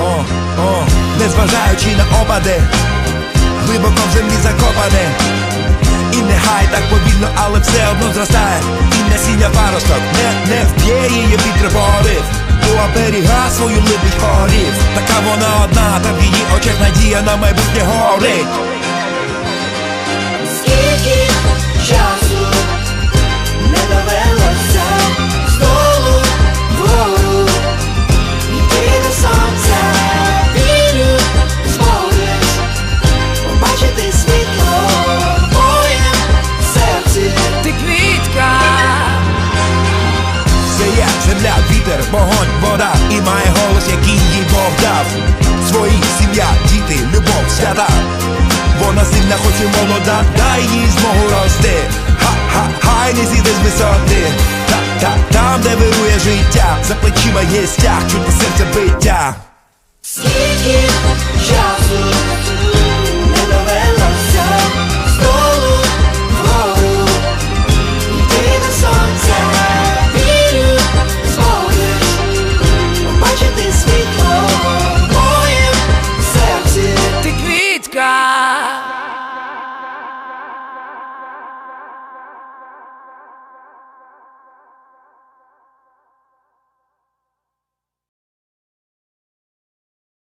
о, о, незважаючи на опади, глибоко в землі закопане. І нехай так повільно, але все одно зростає. І насіння паросток не, не вб'є її вітер порив. Була оберіга свою любить горів. Така вона одна, та в її очах надія на майбутнє горить. Земля, вітер, вогонь, вода. І має голос, який їй Бог дав. Свої сім'я, діти, любов, свята. Вона сильна, хоч і молода, дай їй змогу рости. Ха-ха, хай не зійде з висоти. Та-та, там, де вирує життя. За плечима є стяг, чути серце биття. Скільки